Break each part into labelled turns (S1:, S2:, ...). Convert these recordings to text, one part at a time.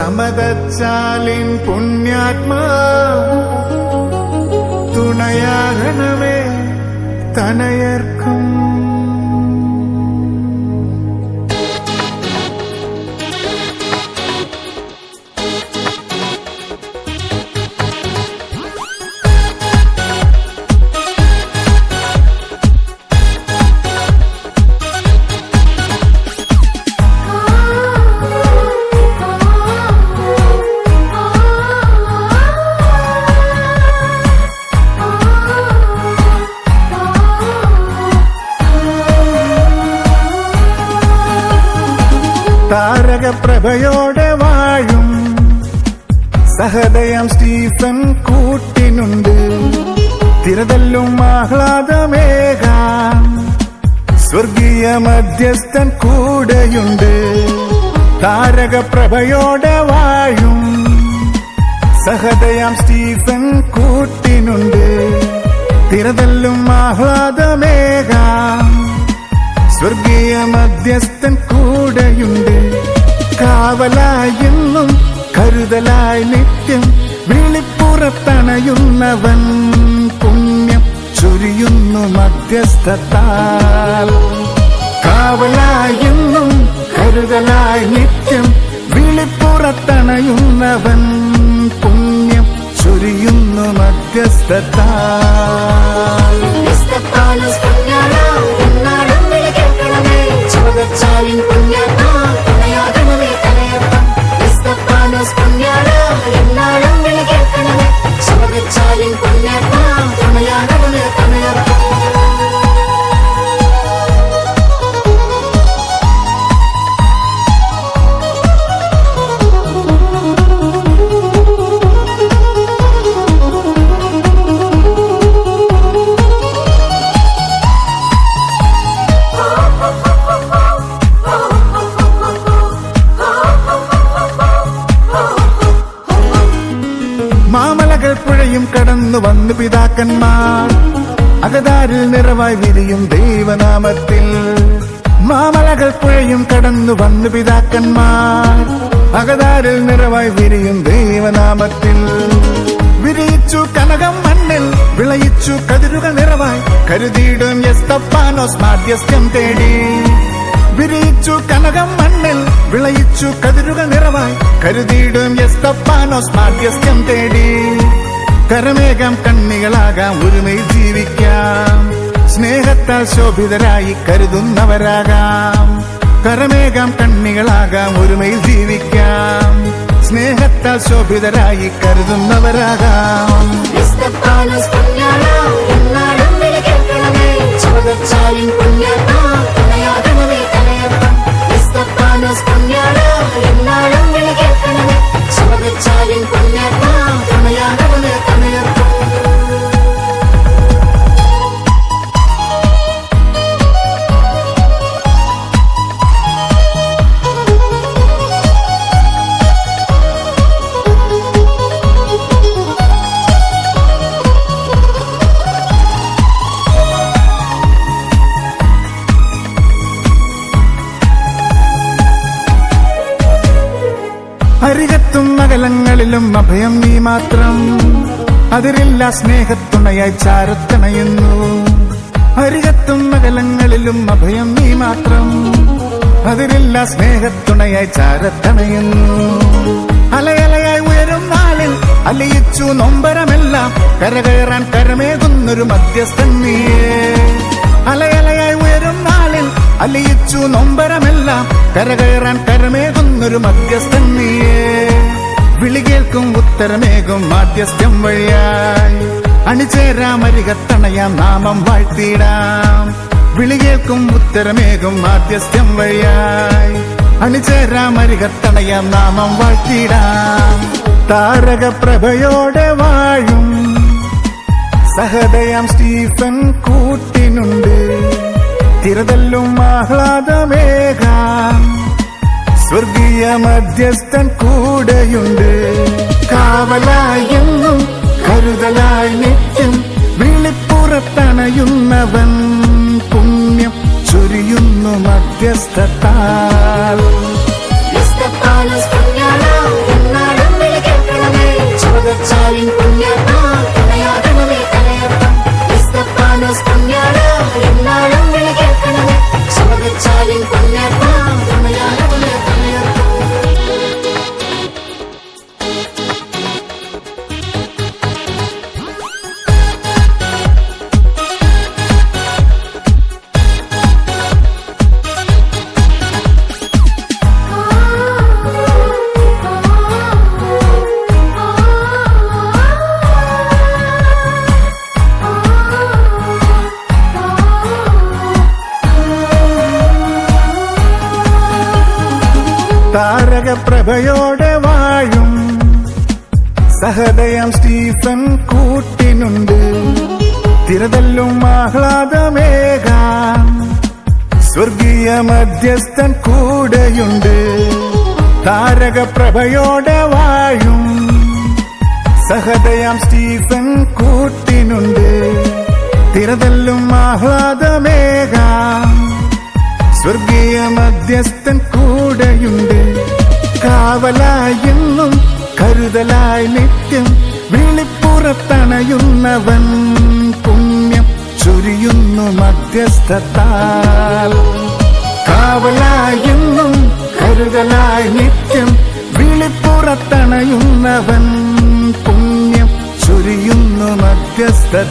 S1: സമതച്ചാലിൻ പുണ്യാത്മാ തുണയാകണമേ തനയർക്കും താരകപ്രഭയോടെ വാഴും. സഹദയം സ്റ്റീഫൻ കൂട്ടിനുണ്ട്. തിരതല്ലും ആഹ്ലാദമേഘ. സ്വർഗീയ മധ്യസ്ഥൻ കൂടെയുണ്ട്. താരക പ്രഭയോടെ വാഴും. സഹദയം സ്റ്റീഫൻ കൂട്ടിനുണ്ട്. തിരതല്ലും ആഹ്ലാദമേഘ. സ്വർഗീയ മധ്യസ്ഥൻ കൂടെയുണ്ട്. കാവലായി എന്നും കരുതലായി നിത്യം വിളിപ്പുറത്തണയുന്നവൻ പുണ്യം ചൊരിയുന്നു മധ്യസ്ഥത്താൽ. കാവലായെന്നും കരുതലായി നിത്യം വിളിപ്പുറത്തണയുന്നവൻ പുണ്യം ചൊരിയുന്നു മധ്യസ്ഥത്താൽ.
S2: പുണ്യാളാ, പുണ്യാത്മാ,
S1: മാമലകൾ പുഴയും കടന്നു വന്നു പിതാക്കന്മാർ. അകതാരിൽ നിറവായി വിരിയും ദൈവനാമത്തിൽ. മാമലകൾ പുഴയും കടന്നു വന്നു പിതാക്കന്മാർ. അകതാരിൽ നിറവായി വിരിയും ദൈവനാമത്തിൽ. വിരിയിച്ചു കനകം മണ്ണിൽ വിളയിച്ചു കതിരുകൾ നിറവായി കരുതിയിടും എസ്തപ്പാനോസ് മാധ്യസ്ഥ്യം തേടി. വിരിയിച്ചു കനകം മണ്ണിൽ വിളയിച്ചു കതിരുകൾ നിറവായി. കരുതിയിടും എസ്തപ്പാനോസ് മാധ്യസ്ഥ്യം തേടി. കരമേകം കണ്ണികളാകാം ഒരുമയിൽ ജീവിക്കാം. സ്നേഹത്താൽ ശോഭിതരായി കരുതുന്നവരാകാം. കരമേകം കണ്ണികളാകാം ഒരുമയിൽ ജീവിക്കാം. സ്നേഹത്താൽ ശോഭിതരായി കരുതുന്നവരാകാം.
S2: കേൾക്കണമേ. ചുവകച്ചാലിൻ പുണ്യാത്മാ, തുണയാകണമേ. ക്രിസ്തപ്പാലസ് പുണ്യാളാ, എന്നാളും വിളി കേൾക്കണമേ. ചുവകച്ചാലിൻ പുണ്യാത്മാ, തുണയാകണമേ
S1: അകലങ്ങളിലും അഭയം നീ മാത്രം. അതിരില്ല സ്നേഹത്തുണയായി ചാരത്തണയുന്നു. അരികത്തും അകലങ്ങളിലും അഭയം നീ മാത്രം. അതിരില്ല സ്നേഹത്തുണയായി ചാരത്തണയുന്നു. അലയലയായി ഉയരും നാളിൽ അലയിച്ചു നൊമ്പരമെല്ലാം. കരകയറാൻ കരമേകുന്നൊരു മധ്യസ്ഥൻ നീയേ. അലയലയായി ഉയരും നാളിൽ അലിയിച്ചു നൊമ്പരമെല്ലാം. കരകയറാൻ കരമേകുന്നൊരു മധ്യസ്ഥൻ നീയേ. വിളി കേൾക്കും ഉത്തരമേകും മാധ്യസ്ഥ്യം വഴിയായി അണിചേരാമരികത്തണയാം നാമം വാഴ്ത്തിയിടാം. വിളി കേൾക്കും ഉത്തരമേകും മാധ്യസ്ഥ്യം വഴിയായി അണിചേരാമരികത്തണയാം നാമം വാഴ്ത്തിയിടാം. താരകപ്രഭയോടെ വാഴും. സഹദയാം സ്റ്റീഫൻ കൂട്ടിനുണ്ട്. തിരതല്ലും ആഹ്ലാദമേകാം സ്വർഗീയ മധ്യസ്ഥൻ കൂടെയുണ്ട്. കാവലായെന്നും കരുതലായി നിത്യം വിളിപ്പുറത്തണയുന്നവൻ പുണ്യം ചൊരിയുന്നു മധ്യസ്ഥത്താൽ താരകപ്രഭയോടെ വാഴും. സഹദയം സ്റ്റീഫൻ കൂട്ടിനുണ്ട്. തിരതല്ലും ആഹ്ലാദമേകാം സ്വർഗീയ മധ്യസ്ഥൻ കൂടെയുണ്ട്. താരകപ്രഭയോടെ വാഴും. സഹദയം സ്റ്റീഫൻ കൂട്ടിനുണ്ട്. തിരതല്ലും ആഹ്ലാദമേകാം സ്വർഗീയ മധ്യസ്ഥൻ കൂടെയുണ്ട്. കാവലായെന്നും കരുതലായി നിത്യം വിളിപ്പുറത്തണയുന്നവൻ പുണ്യം ചുരിയുന്നു മധ്യസ്ഥത്താൽ. കാവലായെന്നും കരുതലായി നിത്യം വിളിപ്പുറത്തണയുന്നവൻ പുണ്യം ചുരിയുന്നു മധ്യസ്ഥത്താൽ.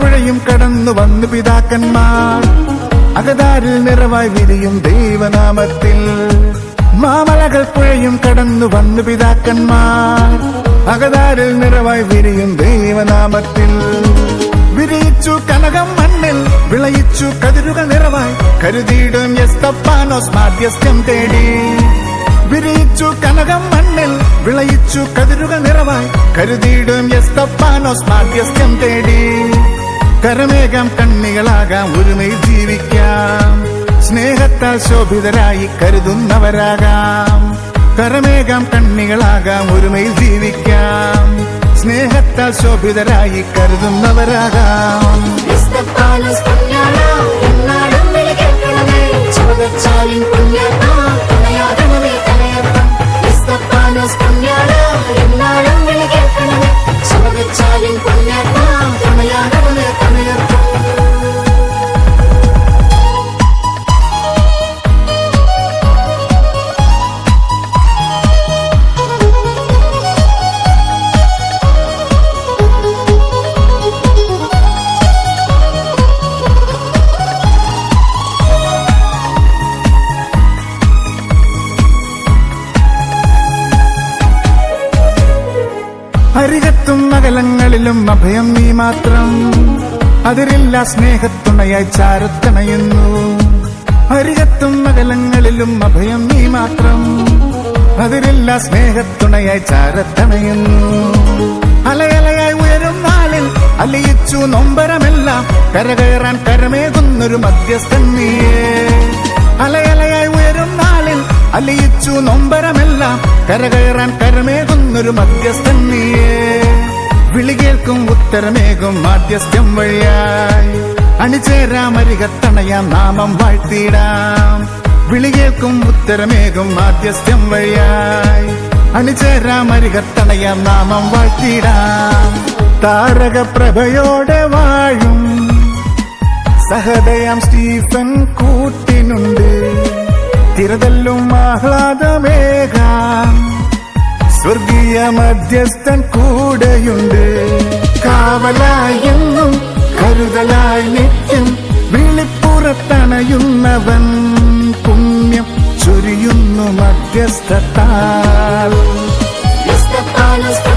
S1: മാമലകൾ പുഴയും കടന്നു വന്നു പിതാക്കന്മാർ. അകതാരിൽ നിറവായി വിരിയും ദൈവനാമത്തിൽ. മാമലകൾ പുഴയും കടന്നു വന്നു പിതാക്കന്മാർ. അകതാരിൽ നിറവായി വിരിയും ദൈവനാമത്തിൽ. വിരിയിച്ചു കനകം മണ്ണിൽ വിളയിച്ചു കതിരുകൾ നിറവായി. കരുതിയിടും എസ്തപ്പാനോസ് മാധ്യസ്ഥ്യം തേടി. വിരിയിച്ചു കനകം മണ്ണിൽ വിളയിച്ചു കതിരുകൾ നിറവായി. കരുതിയിടും എസ്തപ്പാനോസ് മാധ്യസ്ഥ്യം തേടി. കരമേകം കണ്ണികളാകാം ഒരുമയിൽ ജീവിക്കാം. സ്നേഹത്താൽ ശോഭിതരായി കരുതുന്നവരാകാം. കരമേകം കണ്ണികളാകാം ഒരുമയിൽ ജീവിക്കാം. സ്നേഹത്താൽ ശോഭിതരായി കരുതുന്നവരാകാം.
S2: എന്നാളും വിളി കേൾക്കണമേ ചോദച്ചാലിൻ പുണ്യാത്മാ തുണയാകണമേ തലയപ്പം ക്രിസ്തപ്പാനോസ് പുണ്യാള
S1: അരികത്തും അഭയം നീ മാത്രം. അതിരില്ല സ്നേഹത്തുണയായി ചാരത്തണയുന്നു. അരികത്തും അകലങ്ങളിലും അഭയം നീ മാത്രം. അതിരില്ല സ്നേഹത്തുണയായി ചാരത്തണയുന്നു. അലയലയായി ഉയരും നാളിൽ അലിയിച്ചു നൊമ്പരമെല്ലാം. കരകയറാൻ കരമേകുന്നൊരു മധ്യസ്ഥൻ നീയേ. അലയലയായി ഉയരും നാളിൽ അലിയിച്ചു നൊമ്പരമെല്ലാം. കരകയറാൻ കരമേകുന്നൊരു മധ്യസ്ഥൻ നീയേ. വിളി കേൾക്കും ഉത്തരമേകും മാധ്യസ്ഥ്യം വഴിയായി. അണിചേരാമരികത്തണയാം നാമം വാഴ്ത്തിയിടാം. വിളികേൽക്കും ഉത്തരമേകും മാധ്യസ്ഥ്യം വഴിയായി. അണിചേരാമരികത്തണയാം നാമം വാഴ്ത്തിയിടാം. താരകപ്രഭയോടെ വാഴും. സഹദയം സ്റ്റീഫൻ കൂട്ടിനുണ്ട്. തിരതല്ലും ആഹ്ലാദമേകാം. സ്വർഗീയ മധ്യസ്ഥൻ കൂടെയുണ്ട്. കാവലായെന്നും കരുതലായി നിത്യം വിളിപ്പുറത്തണയുന്നവൻ പുണ്യം ചൊരിയുന്നു മധ്യസ്ഥത്താൽ.
S2: ക്രിസ്തപ്പാനോസ്